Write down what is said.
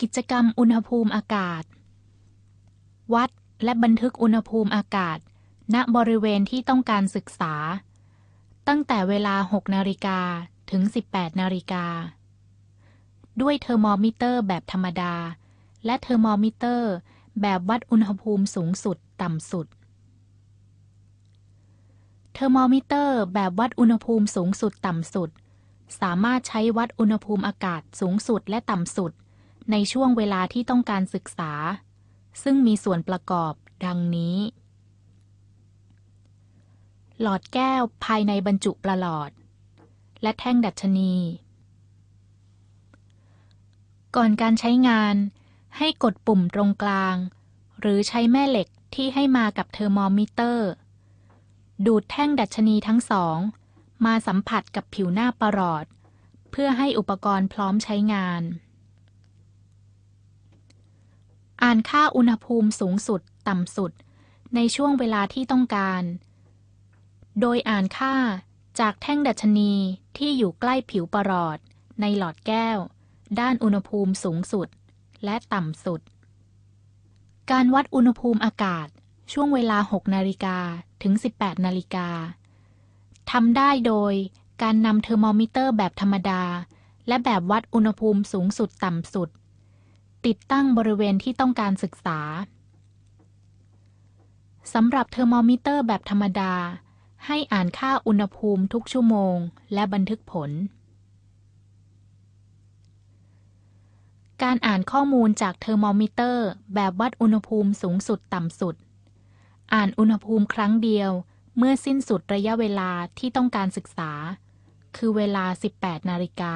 กิจกรรมอุณหภูมิอากาศ วัดและบันทึกอุณหภูมิอากาศ ณบริเวณที่ต้องการศึกษา ตั้งแต่เวลา 6 นาฬิกาถึง 18 นาฬิกา ด้วยเทอร์โมมิเตอร์แบบธรรมดา และเทอร์โมมิเตอร์ แบบวัดอุณหภูมิสูงสุดต่ำสุด เทอร์โมมิเตอร์ แบบวัดอุณหภูมิสูงสุดต่ำสุด สามารถใช้วัดอุณหภูมิอากาศสูงสุดและต่ำสุด ในช่วงเวลาที่ต้องการศึกษา ซึ่งมีส่วนประกอบดังนี้ หลอดแก้วภายในบรรจุประหลอด และแท่งดัชนี ก่อนการใช้งานให้กดปุ่มตรงกลาง หรือใช้แม่เหล็กที่ให้มากับเทอร์โมมิเตอร์ ดูดแท่งดัชนีทั้งสอง มาสัมผัสกับผิวหน้าประหลอด เพื่อให้อุปกรณ์พร้อมใช้งาน อ่านค่าอุณหภูมิสูงสุด ต่ำสุด ในช่วงเวลาที่ต้องการ โดยอ่านค่าจากแท่งดัชนีที่อยู่ใกล้ผิวประหลอด ในหลอดแก้ว ด้านอุณหภูมิสูงสุด และต่ำสุด การวัดอุณหภูมิอากาศช่วงเวลา 6 นาฬิกาถึง 18 นาฬิกาทำได้โดยการนำเทอร์โมมิเตอร์แบบธรรมดา และแบบวัดอุณหภูมิสูงสุดต่ำสุด ติดตั้งบริเวณที่ต้องการศึกษา สำหรับเทอร์โมมิเตอร์แบบธรรมดา ให้อ่านค่าอุณหภูมิทุกชั่วโมง และบันทึกผล การอ่านข้อมูลจากเทอร์โมมิเตอร์แบบวัดอุณหภูมิสูงสุดต่ำสุด อ่านอุณหภูมิครั้งเดียวเมื่อสิ้นสุดระยะเวลาที่ต้องการศึกษา คือเวลา 18 นาฬิกา